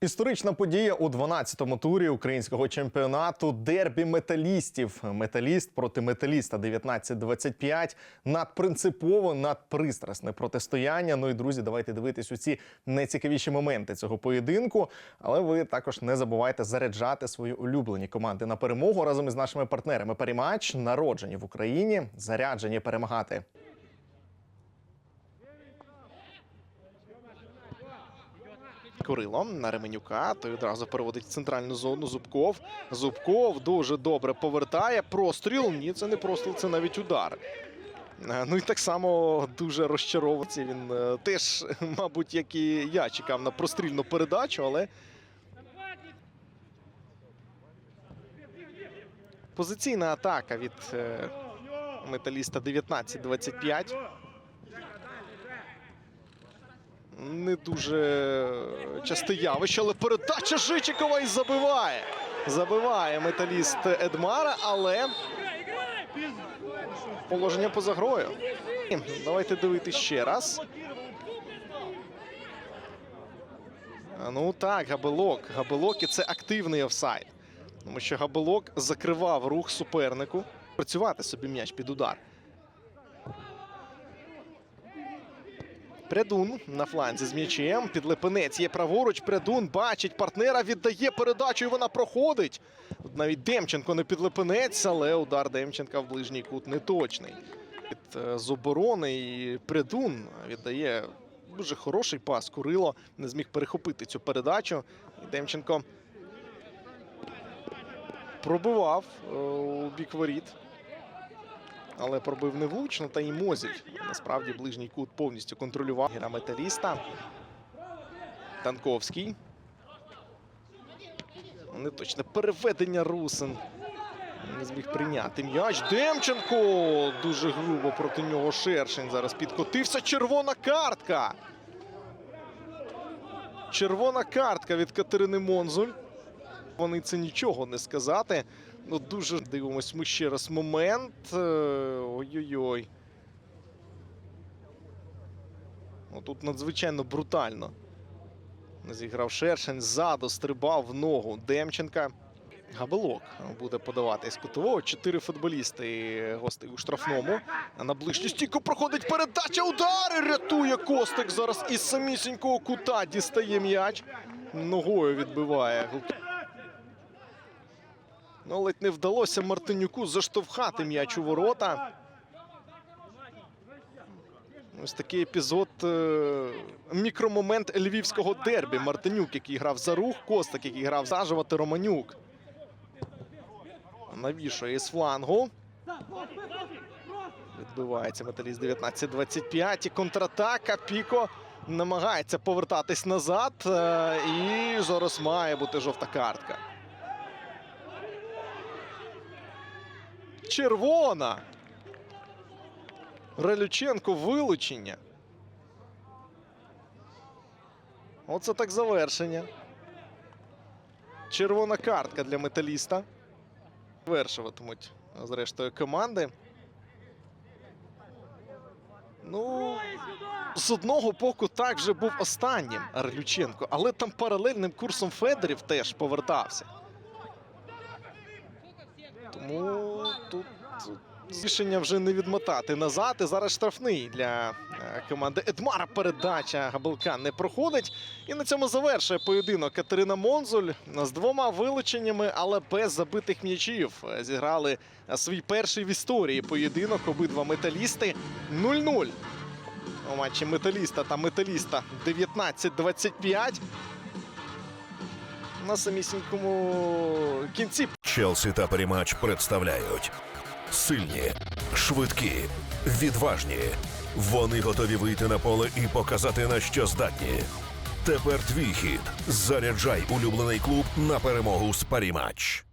Історична подія у 12-му турі українського чемпіонату дербі металістів. Металіст проти металіста 19-25. Надпринципово, надпристрасне протистояння. Ну і друзі, давайте дивитись у ці найцікавіші моменти цього поєдинку. Але ви також не забувайте заряджати свої улюблені команди на перемогу разом із нашими партнерами. Перемач народжені в Україні, заряджені перемагати. Курило на Ременюка. Той одразу переводить в центральну зону. Зубков. Зубков дуже добре повертає. Простріл. Ні, це не простріл, це навіть удар. Е, Ну і так само дуже розчаровується. Він е, теж, мабуть, як і я чекав на прострільну передачу, але. Позиційна атака від е, металіста 19-25. Не дуже часте явище, але передача Жичикова і забиває. Забиває металіст Едмара, але положення поза грою. Давайте дивитися ще раз. Ну так, Габелок. Габелок і це активний офсайд. Тому що Габелок закривав рух супернику. Працювати собі м'яч під удар. Прядун на фланзі з м'ячем. Підлепенець є праворуч. Прядун бачить партнера, віддає передачу, і вона проходить. Навіть Демченко не підлепенець, але удар Демченка в ближній кут не точний. Від е, з оборони і Прядун віддає дуже хороший пас. Курило не зміг перехопити цю передачу. Демченко пробивав е, у бік воріт. Але пробив невлучно, та і Мозіль. Насправді ближній кут повністю контролював гра металіста. Танковський. Неточне переведення Русин. Не зміг прийняти м'яч. Демченко! Дуже грубо проти нього Шершень. Зараз підкотився. Червона картка. Червона картка від Катерини Монзуль. Вони це нічого не сказати. Ну, дуже дивимось ми ще раз момент. Е, Ой-ой-ой. Ну, тут надзвичайно брутально. Зіграв Шершень, ззаду стрибав в ногу Демченка. Габелок буде подавати з кутового. Чотири футболісти гостей у штрафному. На ближню стійку проходить передача. Удари рятує Костик. Зараз із самісінького кута дістає м'яч. Ногою відбиває. Ну, ледь не вдалося Мартинюку заштовхати м'яч у ворота. Ось такий епізод. е, Мікромомент львівського дербі. Мартинюк, який грав за рух, Костик, який грав заживати Романюк. Навішує із флангу. Відбивається металіст 19-25. І контратака. Піко намагається повертатись назад. е, І зараз має бути жовта картка. Червона. Релюченко вилучення. Оце так завершення. Червона картка для металіста. Завершуватимуть, зрештою, команди. Ну, з одного боку, так вже був останнім Релюченко, але там паралельним курсом Федорів теж повертався. Тому тут рішення вже не відмотати назад. І зараз штрафний для е, команди Едмара. Передача Габелка не проходить. І на цьому завершує поєдинок Катерина Монзуль з двома вилученнями, але без забитих м'ячів. Зіграли свій перший в історії поєдинок. Обидва металісти 0-0. У матчі металіста та металіста 19-25. На самісінькому кінці Челсі та Перемач представляють сильні, швидкі, відважні. Вони готові вийти на поле і показати на що здатні. Тепер твій хід. Заряджай улюблений клуб на перемогу з Парімач.